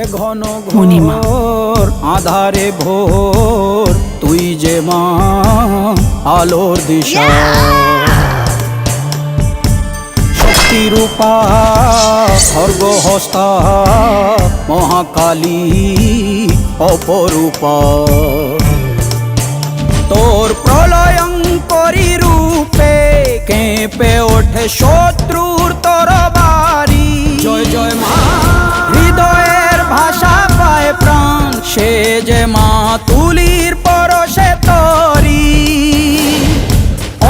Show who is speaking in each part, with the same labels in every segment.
Speaker 1: এ ঘন। ঘোর আধারে ভোর তুই যে মা আলোর দিশা। শক্তিরূপা খর্গহস্তা মহাকালী অপরূপা। তোর প্রলয়ঙ্করী রূপে কেঁপে ওঠে শত্রুর সে যে মা তুলির পরশে তরি।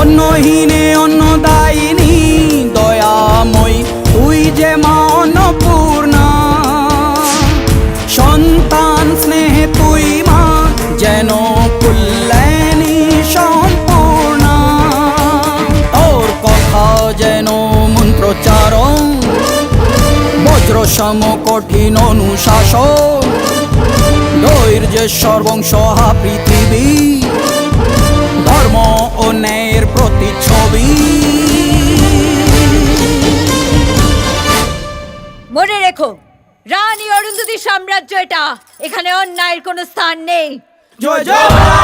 Speaker 1: অন্নহীনে অন্নদায়িনী, দয়াময়ী, তুই যে মা অন্নপূর্ণা। সন্তান স্নেহে তুই মা, যেন কুল্যাণী সম্পূর্ণা। তোর কথা যেন মন্ত্রচারণ বজ্র সম কঠিন অনুশাসন সর্বংসহা পৃথিবী ধর্ম ও ন্যায়ের ছবি
Speaker 2: মনে রেখো রানী অরুন্ধতি সাম্রাজ্য এটা। এখানে অন্যায়ের কোনো স্থান নেই!
Speaker 1: জয় জয়!